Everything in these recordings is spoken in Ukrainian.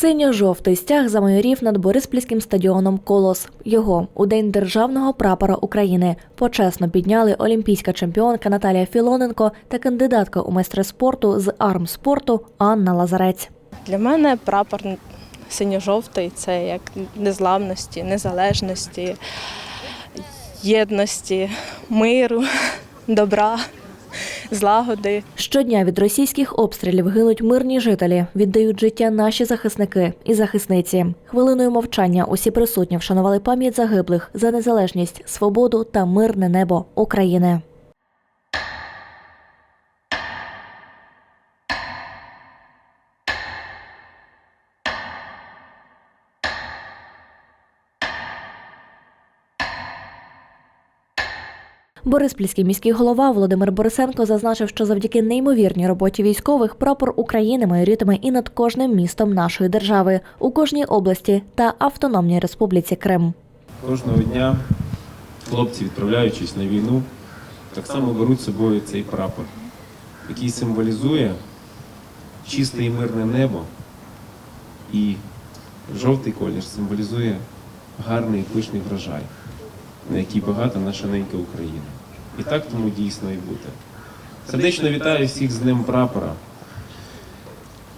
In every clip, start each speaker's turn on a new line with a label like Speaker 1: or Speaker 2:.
Speaker 1: Синьо-жовтий стяг замайорів над Бориспільським стадіоном Колос. Його у день державного прапора України почесно підняли олімпійська чемпіонка Наталія Філоненко та кандидатка у майстри спорту з армспорту Анна Лазарець.
Speaker 2: Для мене прапор синьо-жовтий це як незламності, незалежності, єдності, миру, добра, злагоди.
Speaker 1: Щодня від російських обстрілів гинуть мирні жителі, віддають життя наші захисники і захисниці. Хвилиною мовчання усі присутні вшанували пам'ять загиблих за незалежність, свободу та мирне небо України. Бориспільський міський голова Володимир Борисенко зазначив, що завдяки неймовірній роботі військових прапор України майорітиме і над кожним містом нашої держави у кожній області та Автономній Республіці Крим.
Speaker 3: Кожного дня хлопці, відправляючись на війну, так само беруть з собою цей прапор, який символізує чисте і мирне небо, і жовтий колір символізує гарний і пишний врожай, на який багата наша ненька Україна. І так тому дійсно і бути. Сердечно вітаю всіх з Днем прапора.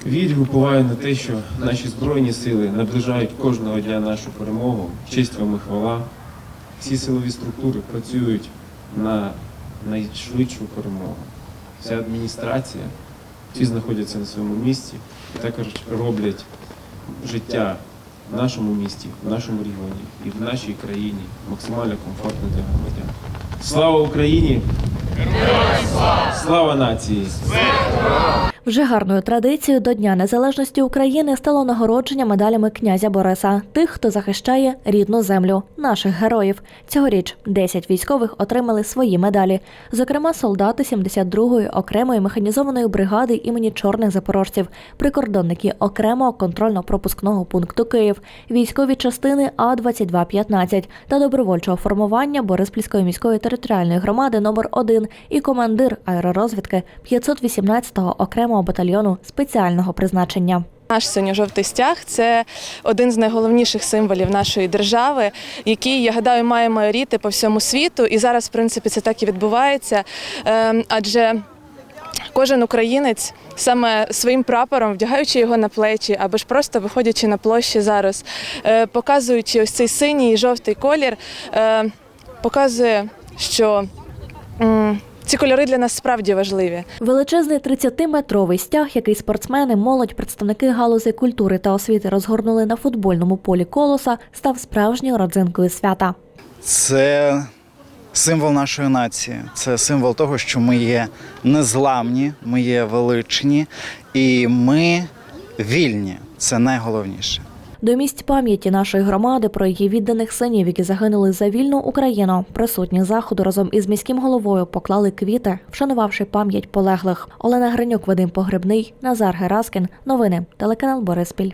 Speaker 3: Вірю, уповаю на те, що наші збройні сили наближають кожного дня нашу перемогу. Честь вам і хвала. Всі силові структури працюють на найшвидшу перемогу. Вся адміністрація, всі знаходяться на своєму місці і також роблять життя в нашому місті, в нашому регіоні і в нашій країні максимально комфортно для громадян. Слава Україні! Слава нації!
Speaker 1: Вже гарною традицією до Дня Незалежності України стало нагородження медалями князя Бориса, тих, хто захищає рідну землю, наших героїв. Цьогоріч 10 військових отримали свої медалі. Зокрема, солдати 72-ї окремої механізованої бригади імені чорних запорожців, прикордонники окремого контрольно-пропускного пункту Київ, військові частини А 2215 та добровольчого формування Бориспільської міської територіальної громади номер 1 і командир аеророзвідки 518-го окремого батальйону спеціального призначення.
Speaker 2: Наш синьо-жовтий стяг це один з найголовніших символів нашої держави, який, я гадаю, має майоріти по всьому світу. І зараз, в принципі, це так і відбувається. Ем, Адже кожен українець саме своїм прапором, вдягаючи його на плечі, або ж просто виходячи на площі зараз, е, показуючи ось цей синій і жовтий колір, е, показує, що ці кольори для нас справді важливі.
Speaker 1: Величезний 30-метровий стяг, який спортсмени, молодь, представники галузі культури та освіти розгорнули на футбольному полі колоса, став справжньою родзинкою свята.
Speaker 4: Це символ нашої нації. Це символ того, що ми є незламні, ми є величні і ми вільні. Це найголовніше.
Speaker 1: До місць пам'яті нашої громади про її відданих синів, які загинули за вільну Україну, присутні заходу разом із міським головою поклали квіти, вшанувавши пам'ять полеглих. Олена Гринюк, Вадим Погребний, Назар Гераскін. Новини телеканал Бориспіль.